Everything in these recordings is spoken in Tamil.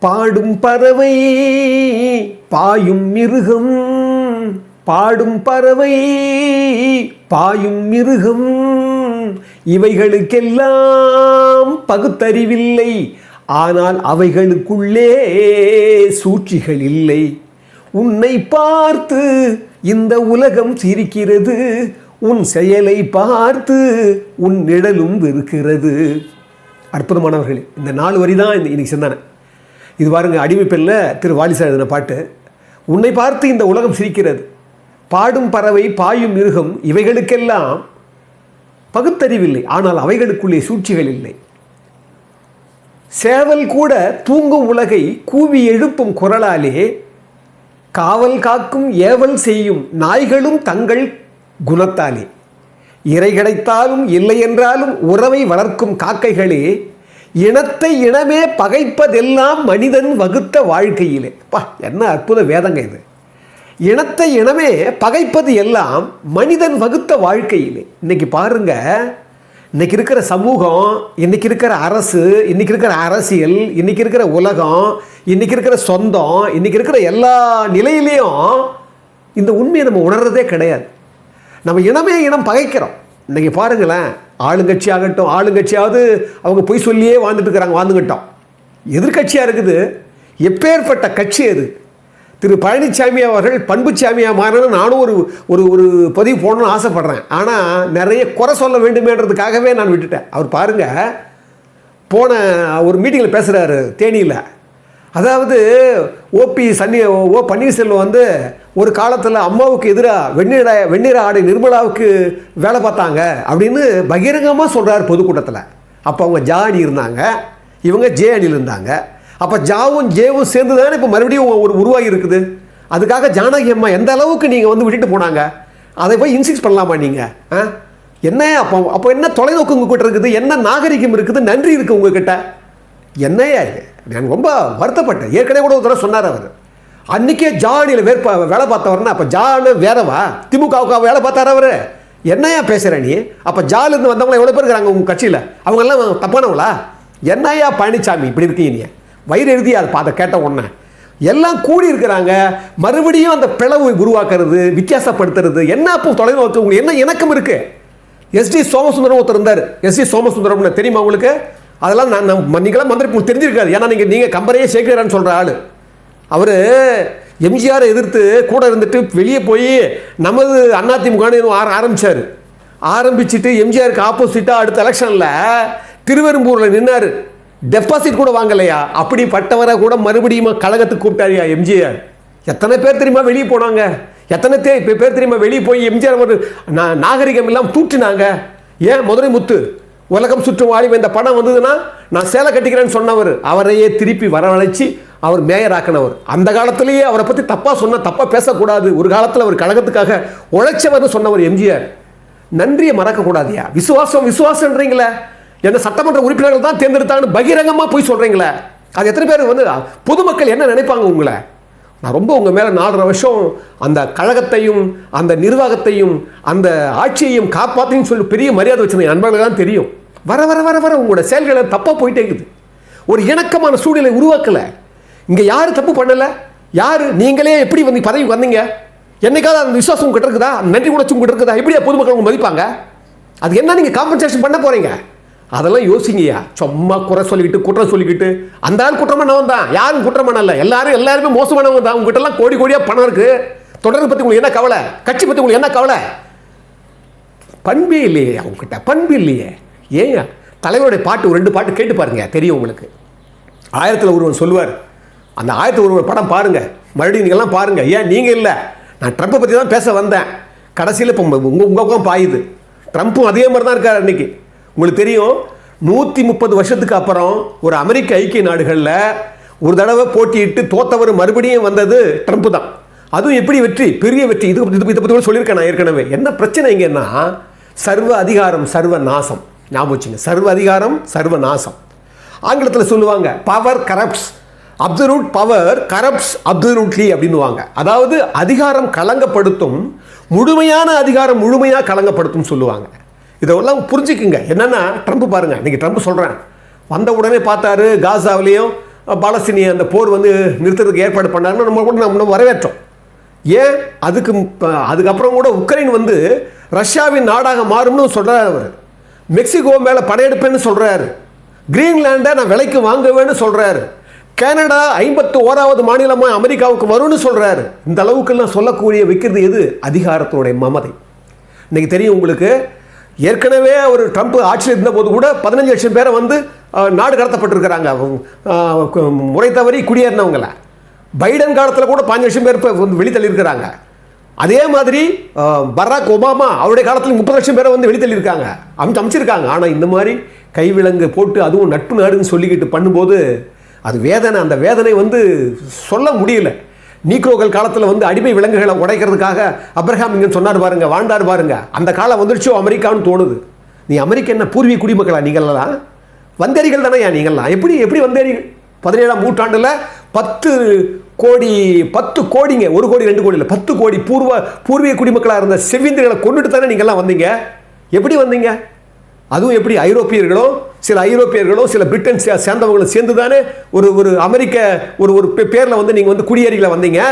பாடும் பறவை பாயும் மிருகம். பாடும் பறவை பாயும் மிருகம். இவைகளுக்கெல்லாம் பகுத்தறிவில்லை. ஆனால் அவைகளுக்குள்ளே சூழ்ச்சிகள் இல்லை. உன்னை பார்த்து இந்த உலகம் சிரிக்கிறது. உன் செயலை பார்த்து உன் நிழலும் வெறுக்கிறது. அற்புதமானவர்களே இந்த நாலு வரி தான் இந்த இன்னைக்கு சிந்தனை. இது பாருங்க அடிமைப்பெல்ல திரு வாலிசா எழுதின பாட்டு. உன்னை பார்த்து இந்த உலகம் சிரிக்கிறது. பாடும் பறவை பாயும் மிருகம் இவைகளுக்கெல்லாம் பகுத்தறிவில்லை. ஆனால் அவைகளுக்குள்ளே சூழ்ச்சிகள் இல்லை. சேவல் கூட தூங்கும் உலகை கூவி எழுப்பும் குரலாலே காவல் காக்கும் ஏவல் செய்யும் நாய்களும் தங்கள் குணத்தாலே. இறை கிடைத்தாலும் இல்லை என்றாலும் உறவை வளர்க்கும் காக்கைகளே இனத்தை இனமே பகைப்பதெல்லாம் மனிதன் வகுத்த வாழ்க்கையிலே. பா என்ன அற்புத வேதங்க இது. இனத்தை இனமே பகைப்பது எல்லாம் மனிதன் வகுத்த வாழ்க்கையிலே. இன்னைக்கு பாருங்க இன்னைக்கு இருக்கிற சமூகம் இன்னைக்கு இருக்கிற அரசு இன்னைக்கு இருக்கிற அரசியல் இன்னைக்கு இருக்கிற உலகம் இன்னைக்கு இருக்கிற சொந்தம் இன்னைக்கு இருக்கிற எல்லா நிலையிலையும் இந்த உண்மையை நம்ம உணர்றதே கிடையாது. நம்ம இனமே இனம் பகைக்கிறோம். இன்னைக்கு பாருங்களேன் ஆளுங்கட்சி ஆகட்டும் ஆளுங்கட்சியாவது அவங்க பொய் சொல்லியே வாழ்ந்துட்டு இருக்கிறாங்க வாழ்ந்துக்கிட்டோம் எதிர்கட்சியாக இருக்குது. எப்பேற்பட்ட கட்சி அது? திரு பழனிசாமி அவர்கள் பண்புச்சாமியாக மாறணும் நானும் ஒரு ஒரு ஒரு பதிவு போடணும்னு ஆசைப்பட்றேன். ஆனால் நிறைய குறை சொல்ல வேண்டுமேன்றதுக்காகவே நான் விட்டுட்டேன். அவர் பாருங்கள் போன ஒரு மீட்டிங்கில் பேசுகிறாரு தேனியில். அதாவது ஓபி சன்னி ஓ பன்னீர்செல்வம் வந்து ஒரு காலத்தில் அம்மாவுக்கு எதிராக வெண்ணிற வெண்ணிற ஆடை நிர்மலாவுக்கு வேலை பார்த்தாங்க அப்படின்னு பகிரங்கமாக சொல்கிறார் பொதுக்கூட்டத்தில். அப்போ அவங்க ஜா அணி இருந்தாங்க. இவங்க ஜே அணியில் இருந்தாங்க. அப்போ ஜாவும் ஜேவும் சேர்ந்து தானே இப்போ மறுபடியும் ஒரு உருவாகி இருக்குது? அதுக்காக ஜானகி அம்மா எந்த அளவுக்கு நீங்கள் வந்து விட்டுட்டு போனாங்க? அதை போய் இன்சிக்ஸ் பண்ணலாமா நீங்கள் ஆ? என்ன அப்போ அப்போ என்ன தொலைநோக்கு உங்ககிட்ட இருக்குது? என்ன நாகரிகம் இருக்குது? நன்றி இருக்குது உங்ககிட்ட. என்னையா நான் ரொம்ப வருத்தப்பட்டேன். ஏற்கனவே கூட ஒரு தடவை சொன்னார் அவர். அன்றைக்கே ஜானியில் வேற்ப வேலை பார்த்தவர்னா அப்போ ஜானு வேறவா? திமுகவுக்கு வேலை பார்த்தார் அவர். என்னையா பேசுகிற நீ? அப்போ ஜாலிருந்து வந்தவங்கள எவ்வளோ பேர் இருக்கிறாங்க உங்கள் கட்சியில்? அவங்கெல்லாம் தப்பானவங்களா? என்னையா பழனிசாமி இப்படி இருக்கீங்க? நீ வயிறு எழுதி அதை பார்த்த கேட்ட உடனே. எல்லாம் கூடி இருக்கிறாங்க. மறுபடியும் அந்த பிளவு உருவாக்குறது வித்தியாசப்படுத்துறது என்ன அப்போ தொலைநோக்கு? உங்களுக்கு என்ன இணக்கம் இருக்குது எஸ்டி சோமசுந்தரம் ஒருத்தர் இருந்தார். எஸ்டி சோமசுந்தரம்னு தெரியுமா உங்களுக்கு? அதெல்லாம் நான் நான் நீங்களாம் மந்திரி உங்களுக்கு தெரிஞ்சிருக்காது. ஏன்னா நீங்கள் நீங்கள் கம்பரையே சேர்க்கிறான்னு சொல்கிற ஆள். அவர் எம்ஜிஆரை எதிர்த்து கூட இருந்துட்டு வெளியே போய் நமது அதிமுகன்னு ஆர ஆரம்பித்தார் ஆரம்பிச்சுட்டு எம்ஜிஆருக்கு ஆப்போசிட்டாக அடுத்த எலெக்ஷனில் திருவெரும்பூரில் நின்னார். டெபாசிட் கூட வாங்கலையா? அப்படிப்பட்டவரை கூட மறுபடியும் கழகத்துக்கு கூப்பிட்டாரியா எம்ஜிஆர்? எத்தனை பேர் தெரியுமா வெளியே போனாங்க? எத்தனை தே இப்போ பேர் தெரியுமா வெளியே போய் எம்ஜிஆர் ஒரு நாகரிகம் எல்லாம் தூட்டினாங்க ஏன்? மதுரை முத்து. உலகம் சுற்றும் வாலிப இந்த படம் வந்ததுன்னா நான் சேலை கட்டிக்கிறேன்னு சொன்னவர் அவரையே திருப்பி வரவழைச்சி அவர் மேயர் ஆக்கினவர். அந்த காலத்திலேயே அவரை பற்றி தப்பாக சொன்ன தப்பாக பேசக்கூடாது. ஒரு காலத்தில் அவர் கழகத்துக்காக உழைச்சவர்னு சொன்னவர் எம்ஜிஆர். நன்றியை மறக்கக்கூடாதியா விசுவாசம் விசுவாசன்றீங்களே. என்ன சட்டமன்ற உறுப்பினர்கள் தான் தேர்ந்தெடுத்தாங்கன்னு பகிரங்கமாக போய் சொல்கிறீங்களே அது எத்தனை பேர் வந்து பொதுமக்கள் என்ன நினைப்பாங்க உங்களை? நான் ரொம்ப உங்கள் மேலே நாலரை வருஷம் அந்த கழகத்தையும் அந்த நிர்வாகத்தையும் அந்த ஆட்சியையும் காப்பாற்றின்னு சொல்லி பெரிய மரியாதை வச்சுருந்தேன் நண்பர்களுக்கு தான் தெரியும். வர வர வர வர உங்களோட செயல்களை தப்பாக போயிட்டே இருக்குது ஒரு இணக்கமான சூழ்நிலை உருவாக்கலை. இங்கே யார் தப்பு பண்ணலை? யார்? நீங்களே எப்படி வந்து பதவி வந்தீங்க? என்னைக்காவது அந்த விசுவாசம் உங்ககிட்ட இருக்குதா? நன்றி உணர்ச்சி உங்ககிட்ட இருக்குதா? எப்படியா பொதுமக்கள் உங்க மதிப்பாங்க? அது என்ன நீங்கள் காம்பன்சேஷன் பண்ண போகிறீங்க அதெல்லாம் யோசிங்கய்யா. சும்மா குறை சொல்லிக்கிட்டு குற்றம் சொல்லிக்கிட்டு. அந்த ஆள் குற்றமானவன் தான். யாரும் குற்றம் எல்லாரும் எல்லாருமே மோசமானவங்க தான். உங்ககிட்ட எல்லாம் கோடி கோடியாக பணம் இருக்கு. தொடர்பு பற்றி உங்களுக்கு என்ன கவலை? கட்சி பற்றி உங்களுக்கு என்ன கவலை? பண்பே இல்லையே அவங்ககிட்ட பண்பு இல்லையே. ஏங்க தலைவருடைய பாட்டு ஒரு ரெண்டு பாட்டு கேட்டு பாருங்க தெரியும் உங்களுக்கு. ஆயிரத்தில் ஒருவன் சொல்லுவார் அந்த ஆயிரத்தில் ஒருவன் படம் பாருங்கள் மறுபடியும் நீங்கள்லாம் பாருங்கள் ஏன்? நீங்கள் இல்லை. நான் ட்ரம்ப்பை பற்றி தான் பேச வந்தேன். கடைசியில் இப்போ உங்கள் உங்கள் பக்கம் பாயுது. ட்ரம்ப்பும் அதே மாதிரி தான் இருக்கார் அன்னைக்கு உங்களுக்கு தெரியும் நூற்றி முப்பது வருஷத்துக்கு அப்புறம் ஒரு அமெரிக்க ஐக்கிய நாடுகளில் ஒரு தடவை போட்டியிட்டு தோத்தவர் மறுபடியும் வந்தது ட்ரம்ப் தான். அதுவும் எப்படி வெற்றி? பெரிய வெற்றி. இது இதை பற்றி கூட சொல்லியிருக்கேன் நான் ஏற்கனவே. என்ன பிரச்சனை இங்கன்னா சர்வ அதிகாரம் சர்வ நாசம். ஞாபகம் வச்சுங்க. சர்வ அதிகாரம் சர்வ நாசம் ஆங்கிலத்தில் சொல்லுவாங்க power corrupts absolute power corrupts absolutely அப்படின்னுவாங்க. அதாவது அதிகாரம் கலங்கப்படுத்தும் முழுமையான அதிகாரம் முழுமையாக கலங்கப்படுத்தும் சொல்லுவாங்க. இதெல்லாம் புரிஞ்சுக்குங்க. என்னன்னா ட்ரம்ப் பாருங்க இன்றைக்கி ட்ரம்ப் சொல்கிறேன் வந்த உடனே பார்த்தாரு காசாவிலையும் பாலஸ்தீனிய அந்த போர் வந்து நிறுத்துறதுக்கு ஏற்பாடு பண்ணாருன்னு நம்ம கூட நம்ம வரவேற்றோம். ஏன்? அதுக்கு அதுக்கப்புறம் கூட உக்ரைன் வந்து ரஷ்யாவின் நாடாக மாறும்னு சொல்கிறார் அவர். மெக்சிகோ மேலே படையெடுப்பேன்னு சொல்கிறாரு கிரீன்லேண்டை நான் விலைக்கு வாங்குவேன்னு சொல்கிறாரு கனடா ஐம்பத்து ஓராவது மாநிலமாக அமெரிக்காவுக்கு வரும்னு சொல்கிறாரு இந்த அளவுக்கெல்லாம் சொல்லக்கூடிய வைக்கிறது எது? அதிகாரத்தோடைய மமதை. இன்றைக்கி தெரியும் உங்களுக்கு ஏற்கனவே ஒரு ட்ரம்ப் ஆட்சியில் இருந்தபோது கூட பதினஞ்சு லட்சம் பேரை வந்து நாடு கடத்தப்பட்டிருக்கிறாங்க. முறை தவறி குடியேறினவங்கள. பைடன் காலத்தில் கூட பாஞ்சு லட்சம் பேர் இப்போ வந்து வெளித்தள்ளியிருக்கிறாங்க. அதே மாதிரி பராக் ஒபாமா அவருடைய காலத்தில் முப்பது லட்சம் பேரை வந்து வெளித்தள்ளியிருக்காங்க. அமைச்சு அமைச்சிருக்காங்க. ஆனால் இந்த மாதிரி கைவிலங்கு போட்டு அதுவும் நட்பு நாடுன்னு சொல்லிக்கிட்டு பண்ணும்போது அது வேதனை அந்த வேதனை வந்து சொல்ல முடியல. நீக்ரோக்கள் காலத்தில் வந்து அடிமை விலங்குகளை உடைக்கிறதுக்காக அப்ரஹாம் இங்கே சொன்னார் பாருங்க வாழ்ந்தார் பாருங்க. அந்த காலம் வந்துருச்சோ அமெரிக்கான்னு தோணுது. நீ அமெரிக்க என்ன பூர்வீக குடிமக்களா நீங்களெல்லாம் வந்தேரிகள் தானேயா நீங்கள்லாம் எப்படி எப்படி வந்தேரிகள்? பதினேழாம் நூற்றாண்டில் பத்து கோடி பத்து கோடிங்க ஒரு கோடி ரெண்டு கோடி இல்லை பத்து கோடி பூர்வ பூர்வீக குடிமக்களாக இருந்த செவ்விந்திரிகளை கொண்டுட்டு தானே நீங்கள்லாம் வந்தீங்க? எப்படி வந்தீங்க? அதுவும் எப்படி ஐரோப்பியர்களும் சில ஐரோப்பியர்களும் சில பிரிட்டன் சே- சேர்ந்தவங்களும் சேர்ந்து தானே ஒரு ஒரு அமெரிக்க ஒரு ஒரு பேரில் வந்து நீங்கள் வந்து குடியேறிகளை வந்தீங்க?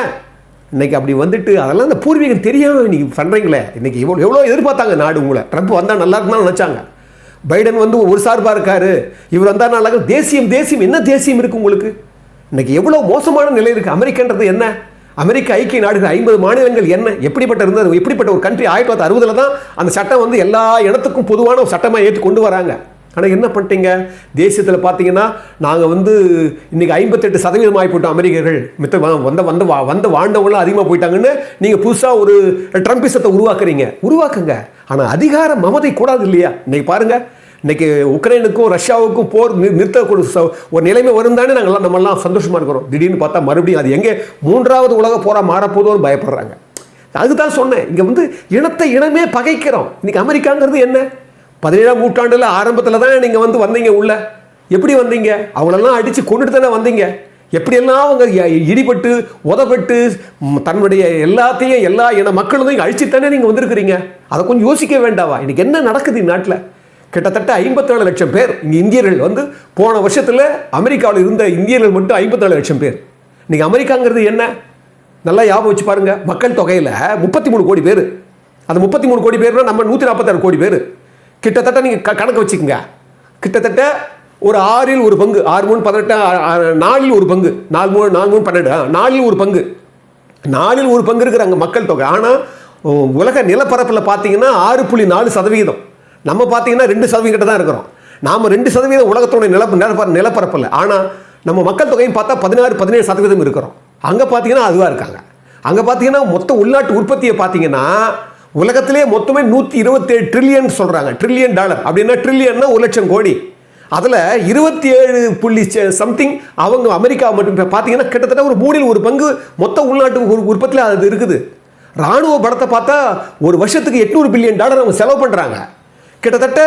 இன்னைக்கு அப்படி வந்துட்டு அதெல்லாம் இந்த பூர்வீகம் தெரியாமல் நீங்கள் பண்ணுறீங்களே இன்னைக்கு எவ்வளோ எவ்வளோ எதிர்பார்த்தாங்க நாடு உங்களை. ட்ரம்ப் வந்தால் நல்லா இருக்குன்னு நினச்சாங்க. பைடன் வந்து ஒரு சார்பாக இருக்காரு. இவர் வந்தால் நல்லா தேசியம் தேசியம் என்ன தேசியம் இருக்குது உங்களுக்கு? இன்னைக்கு எவ்வளோ மோசமான நிலை இருக்குது அமெரிக்கன்றது என்ன? அமெரிக்க ஐக்கிய நாடுகள் ஐம்பது மாநிலங்கள் என்ன? எப்படிப்பட்ட இருந்தது? எப்படிப்பட்ட ஒரு கண்ட்ரி ஆயிரத்தி தொள்ளாயிரத்தி அறுபதில் தான் அந்த சட்டம் வந்து எல்லா இடத்துக்கும் பொதுவான ஒரு சட்டமாக ஏற்றி கொண்டு வராங்க. ஆனால் என்ன பண்ணிட்டீங்க? தேசியத்தில் பார்த்தீங்கன்னா நாங்கள் வந்து இன்னைக்கு ஐம்பத்தெட்டு சதவீதம் ஆகி போட்டோம் அமெரிக்கர்கள். மித்த வந்த வந்த வா- வந்த வாழ்ந்தவங்களாம் அதிகமாக போயிட்டாங்கன்னு நீங்கள் புதுசாக ஒரு ட்ரம்பிசத்தை உருவாக்குறீங்க. உருவாக்குங்க. ஆனால் அதிகார மமதை கூடாது இல்லையா? இன்றைக்கி பாருங்கள் இன்னைக்கு உக்ரைனுக்கும் ரஷ்யாவுக்கும் போர் நிறுத்தக்கூடிய ஒரு நிலைமை வரும் தானே நாங்கள்லாம் நம்மளாம் சந்தோஷமாக இருக்கிறோம். திடீர்னு பார்த்தா மறுபடியும் அது எங்கே மூன்றாவது உலக போரா மாறப்போதோன்னு பயப்படுறாங்க. அதுதான் சொன்னேன். இங்கே வந்து இனத்தை இனமே பகைக்கிறோம். இன்னைக்கு அமெரிக்காங்கிறது என்ன? பதினேழாம் நூற்றாண்டில் ஆரம்பத்தில் தான் நீங்கள் வந்து வந்தீங்க உள்ள. எப்படி வந்தீங்க? அவங்களெல்லாம் அடித்து கொண்டுட்டு தானே வந்தீங்க. எப்படியெல்லாம் அவங்க இ- இடிபட்டு உதப்பட்டு தன்னுடைய எல்லாத்தையும் எல்லா இன மக்களும் அழிச்சுத்தானே நீங்கள் வந்திருக்கிறீங்க? அதை கொஞ்சம் யோசிக்க வேண்டாவா? இன்னைக்கு என்ன நடக்குது இந்நாட்டில் கிட்டத்தட்ட ஐம்பத்தேழு லட்சம் பேர் இங்கே இந்தியர்கள் வந்து போன வருஷத்தில் அமெரிக்காவில் இருந்த இந்தியர்கள் மட்டும் ஐம்பத்தேழு லட்சம் பேர். இன்றைக்கி அமெரிக்காங்கிறது என்ன? நல்லா ஞாபகம் வச்சு பாருங்கள் மக்கள் தொகையில் முப்பத்தி மூணு கோடி பேர். அந்த முப்பத்தி மூணு கோடி பேர்னா நம்ம நூற்றி நாற்பத்தாறு கோடி பேர். கிட்டத்தட்ட நீங்கள் க கணக்கு வச்சுக்கோங்க. கிட்டத்தட்ட ஒரு ஆறில் ஒரு பங்கு ஆறு மூணு பதினெட்டு நாலில் ஒரு பங்கு நாலு மூணு நாலு மூணு பன்னெண்டு நாலில் ஒரு பங்கு. நாலில் ஒரு பங்கு இருக்கிறாங்க மக்கள் தொகை. ஆனால் உலக நிலப்பரப்பில் பார்த்தீங்கன்னா ஆறு புள்ளி நாலு சதவீதம் நம்ம பார்த்தீங்கன்னா ரெண்டு சதவீதம் கிட்ட தான் இருக்கிறோம். நாம் ரெண்டு சதவீதம் உலகத்தோட நிலப்ப நிலப்பர நிலப்பரப்பில் ஆனால் நம்ம மக்கள் தொகையும் பார்த்தா பதினாறு பதினேழு சதவீதம் இருக்கிறோம். அங்கே பார்த்தீங்கன்னா அதுவாக இருக்காங்க. அங்கே பார்த்தீங்கன்னா மொத்த உள்நாட்டு உற்பத்தியை பார்த்தீங்கன்னா உலகத்திலே மொத்தமே நூற்றி இருபத்தேழு ட்ரில்லியன் சொல்கிறாங்க ட்ரில்லியன் டாலர் அப்படின்னா ட்ரில்லியன்னா ஒரு லட்சம் கோடி. அதில் இருபத்தி ஏழு புள்ளி சம்திங் அவங்க அமெரிக்கா மட்டும் இப்போ பார்த்தீங்கன்னா கிட்டத்தட்ட ஒரு மூணில் ஒரு பங்கு மொத்த உள்நாட்டு உற்பத்தியில் அது இருக்குது. ராணுவ படத்தை பார்த்தா ஒரு வருஷத்துக்கு எட்நூறு பில்லியன் டாலர் அவங்க செலவு பண்ணுறாங்க கிட்டத்தட்ட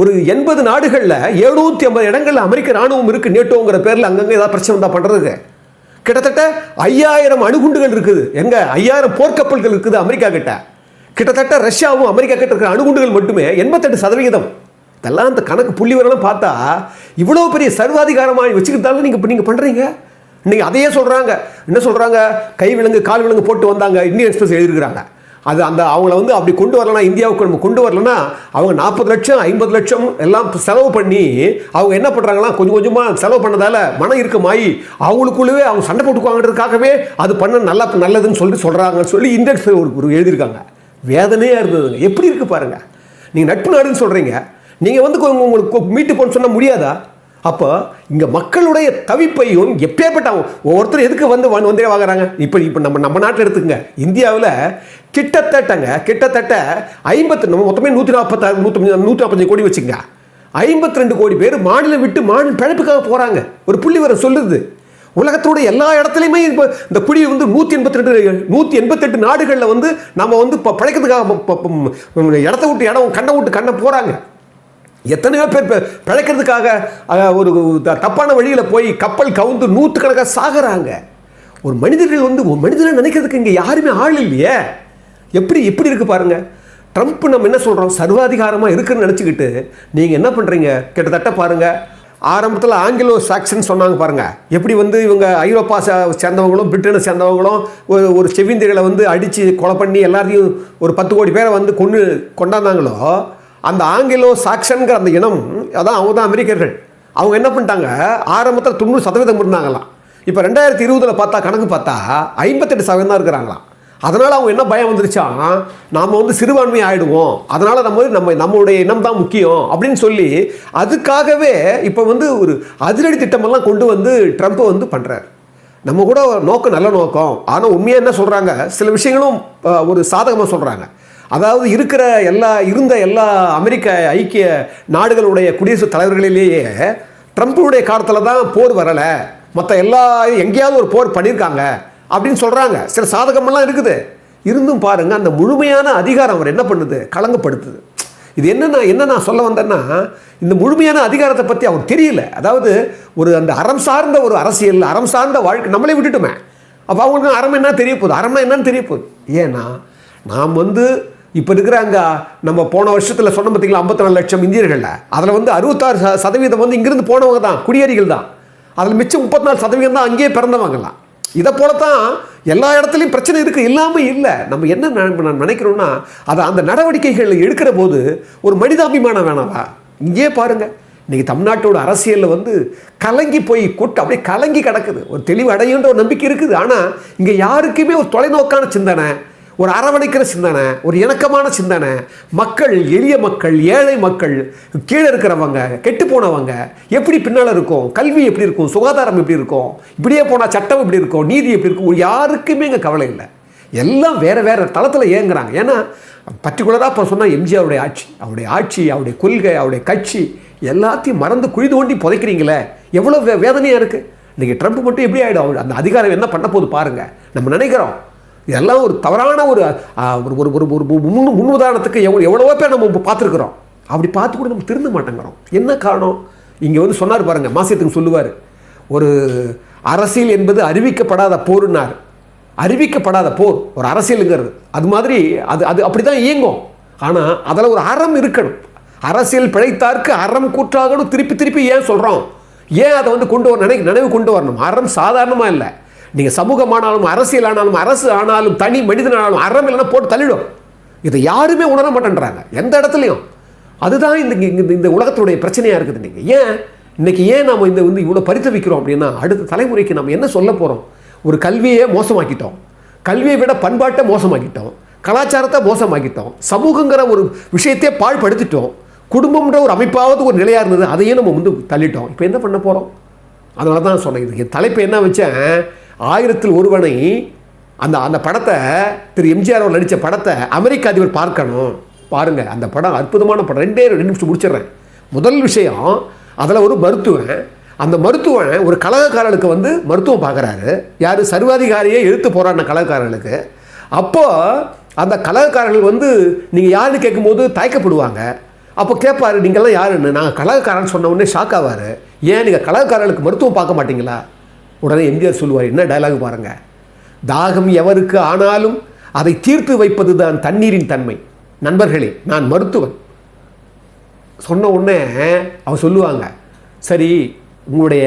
ஒரு எண்பது நாடுகளில் எழுநூற்றி ஐம்பது இடங்களில் அமெரிக்க ராணுவம் இருக்குது நேட்டோங்கிற பேரில் அங்கங்கே ஏதாவது பிரச்சனை தான் பண்ணுறதுக்கு கிட்டத்தட்ட ஐயாயிரம் அணுகுண்டுகள் இருக்குது. எங்கே ஐயாயிரம் போர்க்கப்பல்கள் இருக்குது அமெரிக்கா கிட்ட. கிட்டத்தட்ட ரஷ்யாவும் அமெரிக்கா கிட்ட இருக்கிற அணுகுண்டுகள் மட்டுமே எண்பத்தெட்டு சதவிகிதம். இதெல்லாம் அந்த கணக்கு புள்ளி வரலாம் பார்த்தா இவ்வளோ பெரிய சர்வாதிகாரமாக வச்சுக்கிட்டாலும் நீங்கள் இப்போ நீங்கள் பண்ணுறீங்க இன்றைக்கி அதையே சொல்கிறாங்க என்ன சொல்கிறாங்க கை விலங்கு கால் விலங்கு போட்டு வந்தாங்க. இந்தியன் எக்ஸ்பிரஸ் எழுதிருக்கிறாங்க அது அந்த அவங்கள வந்து அப்படி கொண்டு வரலனா இந்தியாவுக்கு நம்ம கொண்டு வரலனா அவங்க நாற்பது லட்சம் ஐம்பது லட்சம் எல்லாம் செலவு பண்ணி அவங்க என்ன பண்ணுறாங்களா கொஞ்சம் கொஞ்சமாக செலவு பண்ணதால் மன இறுக்கமாகி அவங்களுக்குள்ளவே அவங்க சண்டை போட்டுக்குவாங்கிறதுக்காகவே அது பண்ண நல்லா நல்லதுன்னு சொல்லி சொல்கிறாங்கன்னு சொல்லி இந்தியன் ஒரு ஒரு எழுதியிருக்காங்க. வேதனையாக இருந்ததுங்க எப்படி இருக்குது பாருங்கள் நீங்கள் நட்பு நாடுன்னு சொல்கிறீங்க நீங்கள் வந்து உங்களுக்கு மீட்டு போன்னு சொன்னால் முடியாதா? அப்போ இங்கே மக்களுடைய தவிப்பையும் எப்பேற்பட்ட அவங்க- ஒவ்வொருத்தரும் எதுக்கு வந்து வந்து வந்தே வாங்குறாங்க? இப்போ இப்போ நம்ம நம்ம நாட்டில் எடுத்துக்கங்க. இந்தியாவில் கிட்டத்தட்டங்க கிட்டத்தட்ட ஐம்பத்து நம்ம மொத்தமே நூற்றி நாற்பத்தாறு நூற்றி நூற்றி நாற்பத்தஞ்சு கோடி வச்சுங்க. ஐம்பத்தி ரெண்டு கோடி பேர் மாநிலம் விட்டு மாநில பிழைப்புக்காக போகிறாங்க ஒரு புள்ளி வர சொல்லுது. உலகத்தோட எல்லா இடத்துலையுமே இப்போ இந்த குடி வந்து நூற்றி எண்பத்தி ரெண்டு நூற்றி எண்பத்தெட்டு நாடுகளில் வந்து நம்ம வந்து இப்போ பிழைக்கிறதுக்காக இடத்த விட்டு இடம் கண்ணை விட்டு கண்ணை போகிறாங்க எத்தனையோ பேர் பிழைக்கிறதுக்காக ஒரு த- தப்பான வழியில் போய் கப்பல் கவுந்து நூற்றுக்கணக்காக சாகுறாங்க. ஒரு மனிதர்கள் வந்து ஒரு மனிதனை நினைக்கிறதுக்கு இங்கே யாருமே ஆள் இல்லையே. எப்படி எப்படி இருக்குது பாருங்க. ட்ரம்ப் நம்ம என்ன சொல்கிறோம் சர்வாதிகாரமாக இருக்குன்னு நினச்சிக்கிட்டு நீங்கள் என்ன பண்ணுறீங்க கிட்டத்தட்ட பாருங்க. ஆரம்பத்தில் ஆங்கிலோ சாக்சன் சொன்னாங்க பாருங்கள் எப்படி வந்து இவங்க ஐரோப்பா சேர்ந்தவங்களும் பிரிட்டனை சேர்ந்தவங்களும் ஒரு ஒரு செவிந்திகளை வந்து அடித்து கொலை பண்ணி எல்லாத்தையும் ஒரு பத்து கோடி பேரை வந்து கொண்டு கொண்டாந்தாங்களோ அந்த ஆங்கிலோ சாக்சன்கிற அந்த இனம் அதான் அவங்க தான் அமெரிக்கர்கள். அவங்க என்ன பண்ணிட்டாங்க? ஆரம்பத்தில் தொண்ணூறு சதவீதம் இருந்தாங்களாம். இப்போ ரெண்டாயிரத்தி இருபதில் பார்த்தா கணக்கு பார்த்தா ஐம்பத்தெட்டு சதவீதம் தான் இருக்கிறாங்களாம். அதனால் அவங்க என்ன பயம் வந்துருச்சா? நாம் வந்து சிறுபான்மை ஆகிடுவோம் அதனால் நம்ம வந்து நம்ம நம்மளுடைய இனம் தான் முக்கியம் அப்படின்னு சொல்லி அதுக்காகவே இப்போ வந்து ஒரு அதிரடி திட்டமெல்லாம் கொண்டு வந்து ட்ரம்ப்பை வந்து பண்ணுறார் நம்ம கூட நோக்கம் நல்ல நோக்கம். ஆனால் உண்மையாக என்ன சொல்கிறாங்க சில விஷயங்களும் ஒரு சாதகமாக சொல்கிறாங்க அதாவது இருக்கிற எல்லா இருந்த எல்லா அமெரிக்க ஐக்கிய நாடுகளுடைய குடியரசுத் தலைவர்களிலேயே ட்ரம்ப்புடைய காலத்தில் தான் போர் வரலை. மற்ற எல்லா எங்கேயாவது ஒரு போர் பண்ணியிருக்காங்க. அப்படின்னு சொல்கிறாங்க சில சாதகமெல்லாம் இருக்குது. இருந்தும் பாருங்கள் அந்த முழுமையான அதிகாரம் அவர் என்ன பண்ணுது? களங்கப்படுத்துது இது என்ன நான் என்ன நான் சொல்ல வந்தேன்னா இந்த முழுமையான அதிகாரத்தை பற்றி அவர் தெரியல. அதாவது ஒரு அந்த அறம் சார்ந்த ஒரு அரசியல் அறம் சார்ந்த வாழ்க்கை நம்மளே விட்டுட்டுமே. அப்போ அவங்களுக்கு அறம் என்ன தெரிய போகுது? அறம்னா என்னன்னு தெரிய போகுது. ஏன்னா நாம் வந்து இப்போ இருக்கிற அங்கே நம்ம போன வருஷத்தில் சொன்ன பார்த்தீங்களா ஐம்பத்தி நாலு லட்சம் இந்தியர்களில். அதில் வந்து அறுபத்தாறு ச- சதவீதம் வந்து இங்கேருந்து போனவங்க தான் குடியேறிகள் தான். அதில் மிச்சம் முப்பத்தி நாலு சதவீதம் தான் அங்கேயே பிறந்தவங்கலாம். இதை போலத்தான் எல்லா இடத்துலையும் பிரச்சனை இருக்குது இல்லாமல் இல்லை. நம்ம என்ன நான் நினைக்கிறோம்னா அதை அந்த நடவடிக்கைகளை எடுக்கிற போது ஒரு மனிதாபிமானம் வேணாவா இங்கே பாருங்க. இன்னைக்கு தமிழ்நாட்டோட அரசியலில் வந்து கலங்கி போய் கொட்டு அப்படியே கலங்கி கிடக்குது. ஒரு தெளிவு அடையுன்ற ஒரு நம்பிக்கை இருக்குது. ஆனால் இங்கே யாருக்குமே ஒரு தொலைநோக்கான சிந்தனை ஒரு அரவணைக்கிற சிந்தனை ஒரு இணக்கமான சிந்தனை மக்கள் எளிய மக்கள் ஏழை மக்கள் கீழே இருக்கிறவங்க கெட்டு போனவங்க எப்படி பின்னால் இருக்கும் கல்வி எப்படி இருக்கும் சுகாதாரம் எப்படி இருக்கும் இப்படியே போனால் சட்டம் எப்படி இருக்கும் நீதி எப்படி இருக்கும் யாருக்குமே இங்கே கவலை இல்லை. எல்லாம் வேறு வேறு தளத்தில் ஏங்குறாங்க ஏன்னா பர்டிகுலராக இப்போ சொன்னால் எம்ஜிஆருடைய ஆட்சி அவருடைய ஆட்சி அவருடைய கொள்கை அவருடைய கட்சி எல்லாத்தையும் மறந்து குழி தோண்டி புதைக்கிறீங்களே எவ்வளோ வே வேதனையாக இருக்குது இன்றைக்கி ட்ரம்ப் மட்டும் எப்படி ஆகிடும் அந்த அதிகாரம் என்ன பண்ண போகுது பாருங்கள் நம்ம நினைக்கிறோம். இதெல்லாம் ஒரு தவறான ஒரு ஒரு ஒரு ஒரு ஒரு முன் முன் உதாரணத்துக்கு எவ்வளோ எவ்வளவோ பேர் நம்ம பார்த்துருக்குறோம். அப்படி பார்த்து கூட நம்ம திருந்த மாட்டேங்கிறோம். என்ன காரணம்? இங்கே வந்து சொன்னார் பாருங்கள் மாசியத்துக்கு சொல்லுவார். ஒரு அரசியல் என்பது அறிவிக்கப்படாத போர்னார் அறிவிக்கப்படாத போர் ஒரு அரசியலுங்கிறது. அது மாதிரி அது அது அப்படி தான் இயங்கும். ஆனால் அதில் ஒரு அறம் இருக்கணும். அரசியல் பிழைத்தார்க்கு அறம் கூற்றாகணும் திருப்பி திருப்பி ஏன் சொல்கிறோம் ஏன் அதை வந்து கொண்டு வர நினை நினைவு கொண்டு வரணும்? அறம் சாதாரணமாக இல்லை. நீங்கள் சமூகமானாலும் அரசியல் ஆனாலும் அரசு ஆனாலும் தனி மனிதனானாலும் அறம் இல்லைன்னா போட்டு தள்ளிடும். இதை யாருமே உணர மாட்டேன்றாங்க. எந்த இடத்துலையும். அதுதான் இந்த இந்த- உலகத்தினுடைய உலகத்துடைய பிரச்சனையாக இருக்குது நீங்கள் ஏன்? இன்றைக்கி ஏன் நம்ம இந்த வந்து இவ்வளோ பரிதவிக்கிறோம் அப்படின்னா அடுத்த தலைமுறைக்கு நம்ம என்ன சொல்ல போகிறோம் ஒரு கல்வியே மோசமாக்கிட்டோம். கல்வியை விட பண்பாட்டை மோசமாக்கிட்டோம். கலாச்சாரத்தை மோசமாக்கிட்டோம். சமூகங்கிற ஒரு விஷயத்தையே பாழ்படுத்திட்டோம். குடும்பம்ன்ற ஒரு அமைப்பாவது ஒரு நிலையாக இருந்தது. அதையே நம்ம வந்து தள்ளிட்டோம். இப்போ என்ன பண்ண போகிறோம் அதனால தான் சொன்னேன். இதுக்கு தலைப்பு என்ன வச்சேன்? ஆயிரத்தில் ஒருவனை அந்த அந்த படத்தை திரு எம்ஜிஆர் அவர் நடித்த படத்தை அமெரிக்க அதிபர் பார்க்கணும். பாருங்கள் அந்த படம் அற்புதமான படம். ரெண்டே ரெண்டு நிமிஷம் முடிச்சிடுறேன். முதல் விஷயம் அதில் ஒரு மருத்துவன் அந்த மருத்துவன் ஒரு கலகக்காரனுக்கு வந்து மருத்துவம் பார்க்குறாரு. யார்? சர்வாதிகாரியே எழுத்து போராடின கலகக்காரர்களுக்கு அப்போது அந்த கலகக்காரர்கள் வந்து நீங்கள் யாருன்னு கேட்கும்போது தயக்கப்படுவாங்க. அப்போ கேட்பாரு நீங்கள்லாம் யாருன்னு? நாங்கள் கலகக்காரன் சொன்ன உடனே ஷாக் ஆவார். ஏன்? நீங்கள் கலகக்காரர்களுக்கு மருத்துவம் பார்க்க மாட்டீங்களா? உடனே எம்ஜிஆர் சொல்லுவார் என்ன டயலாக் பாருங்க. தாகம் எவருக்கு ஆனாலும் அதை தீர்த்து வைப்பது தான் தண்ணீரின் தன்மை. நண்பர்களே நான் மருத்துவன். சொன்ன உடனே அவன் சொல்லுவாங்க சரி உங்களுடைய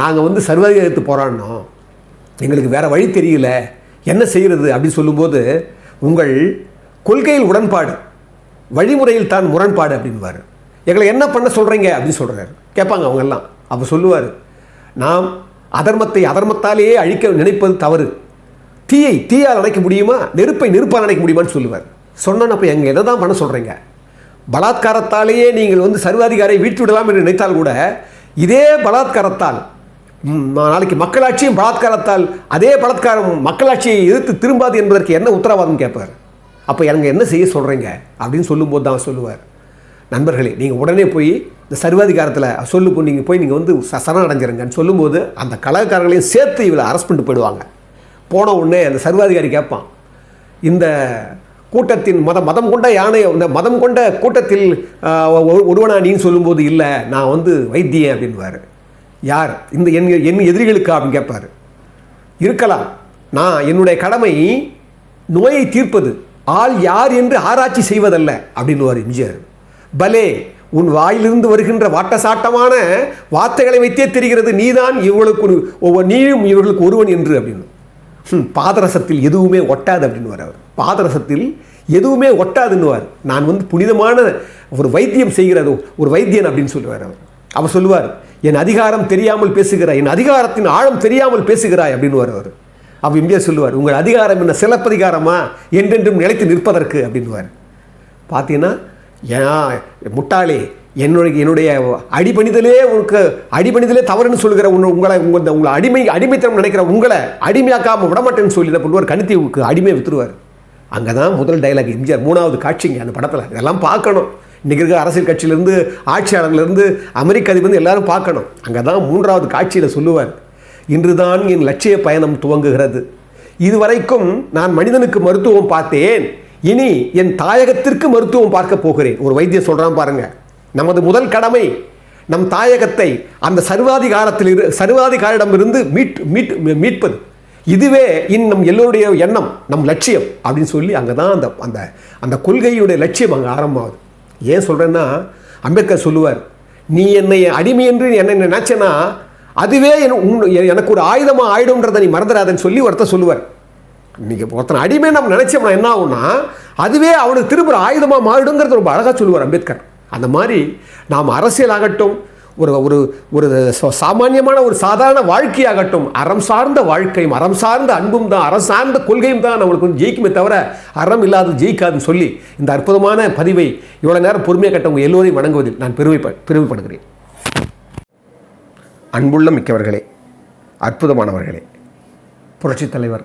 நாங்கள் வந்து சர்வாதிகாரத்து போராடினோம். எங்களுக்கு வேறு வழி தெரியல. என்ன செய்கிறது அப்படின்னு சொல்லும்போது உங்கள் கொள்கையில் உடன்பாடு வழிமுறையில் தான் முரண்பாடு அப்படின்வார் எங்களை என்ன பண்ண சொல்கிறீங்க அப்படின்னு சொல்கிறாரு கேட்பாங்க அவங்கெல்லாம். அப்போ சொல்லுவார் நாம் அதர்மத்தை அதர்மத்தாலேயே அழிக்க நினைப்பது தவறு. தீயை தீயால் அணைக்க முடியுமா? நெருப்பை நெருப்பால் அணைக்க முடியுமான்னு சொல்லுவார். சொன்னா அப்போ எங்கள் என்ன தான் பண்ண சொல்கிறீங்க பலாத்காரத்தாலேயே நீங்கள் வந்து சர்வாதிகாரை வீழ்த்தி விடலாம் என்று நினைத்தால் கூட இதே பலாத்காரத்தால் நாளைக்கு மக்களாட்சியும் பலாத்காரத்தால் அதே பலாத்காரம் மக்களாட்சியை எதிர்த்து திரும்பாது என்பதற்கு என்ன உத்தரவாதம் கேட்பார்? அப்போ எனக்கு என்ன செய்ய சொல்கிறீங்க அப்படின்னு சொல்லும்போது தான் சொல்லுவார். நண்பர்களே நீங்கள் உடனே போய் இந்த சர்வாதிகாரத்தில் சொல்லு நீங்கள் போய் நீங்கள் வந்து ச- சரணடைஞ்சிருங்கன்னு சொல்லும்போது அந்த கலாக்காரர்களையும் சேர்த்து இவளை அரெஸ்ட் பண்ணிட்டு போயிடுவாங்க. போன உடனே அந்த சர்வாதிகாரி கேட்பான் இந்த கூட்டத்தின் மதம் மதம் கொண்ட யானை இந்த மதம் கொண்ட கூட்டத்தில் ஒருவனா நீன்னு சொல்லும்போது இல்லை நான் வந்து வைத்தியன் அப்படின்வார் யார்? இந்த என் என் எதிரிகளுக்கா? அப்படின்னு கேட்பார். இருக்கலாம். நான் என்னுடைய கடமை நோயை தீர்ப்பது. ஆள் யார் என்று ஆராய்ச்சி செய்வதல்ல அப்படின்னு எம்ஜிஆர். பலே உன் வாயிலிருந்து வருகின்ற வாட்டசாட்டமான வார்த்தைகளை வைத்தே தெரிகிறது. நீதான் இவளுக்கு ஒரு- ஒவ்வொரு நீயும் இவர்களுக்கு ஒருவன் என்று அப்படின்னு. பாதரசத்தில் எதுவுமே ஒட்டாது அப்படின்னு அவர். பாதரசத்தில் எதுவுமே ஒட்டாதுன்னுவார். நான் வந்து புனிதமான ஒரு வைத்தியம் செய்கிறது ஒரு வைத்தியன் அப்படின்னு சொல்லுவார் அவர். அவர் சொல்லுவார் என் அதிகாரம் தெரியாமல் பேசுகிறாய் என் அதிகாரத்தின் ஆழம் தெரியாமல் பேசுகிறாய் அப்படின்னு அவர். அவர் எம்ஜிஆர் சொல்லுவார் உங்கள் அதிகாரம் என்ன சிலப்பதிகாரமா? என்றென்றும் நிலைத்து நிற்பதற்கு அப்படின்னுவார். பார்த்தீங்கன்னா ஏன் முட்டாளி என்னுடைய என்னுடைய அடிபணிதலே உனக்கு அடிபணிதலே தவறுன்னு சொல்லுகிற உன் உங்களை உங்கள் உங்களை அடிமை அடிமைத்தனம் நினைக்கிற உங்களை அடிமையாக்காமல் விடமாட்டேன்னு சொல்லி என்ன பண்ணுவார் கணித்திவுக்கு அடிமை விற்றுருவார் அங்கே தான் முதல் டைலாக் எம்ஜிஆர் மூணாவது காட்சிங்க அந்த படத்தில். இதெல்லாம் பார்க்கணும். இன்றைக்கி இருக்க அரசியல் கட்சியிலேருந்து ஆட்சியாளர்லேருந்து அமெரிக்க அதிபர் எல்லாரும் பார்க்கணும். அங்கே தான் மூன்றாவது காட்சியில் சொல்லுவார் இன்றுதான் என் லட்சிய பயணம் துவங்குகிறது. இதுவரைக்கும் நான் மனிதனுக்கு மருத்துவம் பார்த்தேன். இனி என் தாயகத்திற்கு மருத்துவம் பார்க்க போகிறேன். ஒரு வைத்தியம் சொல்கிறான் பாருங்க. நமது முதல் கடமை நம் தாயகத்தை அந்த சர்வாதிகாரத்தில் இரு சர்வாதிகாரிடமிருந்து மீட் மீட் மீட்பது. இதுவே இன் நம் எல்லோருடைய எண்ணம் நம் லட்சியம் அப்படின்னு சொல்லி அங்கே தான் அந்த அந்த அந்த கொள்கையுடைய லட்சியம் அங்கே ஆரம்பமாகுது. ஏன் சொல்கிறேன்னா அம்பேத்கர் சொல்லுவார் நீ என்னை அடிமை என்று என்னை நினைச்சேன்னா அதுவே என் எனக்கு ஒரு ஆயுதமாக ஆயிடும்ன்றதை நீ மறந்துடாதன்னு சொல்லி ஒருத்தர் சொல்லுவார். இன்றைக்கி ஒருத்தன் அடிமை நம்ம நினச்சோம்னா என்ன ஆகும்னா அதுவே அவனுக்கு திரும்ப ஆயுதமாக மாறிடுங்கிறது ரொம்ப அழகாக சொல்லுவார் அம்பேத்கர். அந்த மாதிரி நாம் அரசியலாகட்டும் ஒரு ஒரு ஒரு ச- சாமானியமான ஒரு சாதாரண வாழ்க்கையாகட்டும் அறம் சார்ந்த வாழ்க்கையும் அறம் சார்ந்த அன்பும் தான் அறம் சார்ந்த கொள்கையும் தான் நம்மளுக்கு வந்து ஜெயிக்குமே தவிர அறம் இல்லாத ஜெயிக்காதுன்னு சொல்லி இந்த அற்புதமான பதிவை இவ்வளோ நேரம் பொறுமையாக கட்டவங்க எல்லோரையும் வணங்குவதில் நான் பெருமை பெருமைப்படுகிறேன். அன்புள்ள மிக்கவர்களே அற்புதமானவர்களே புரட்சித் தலைவர்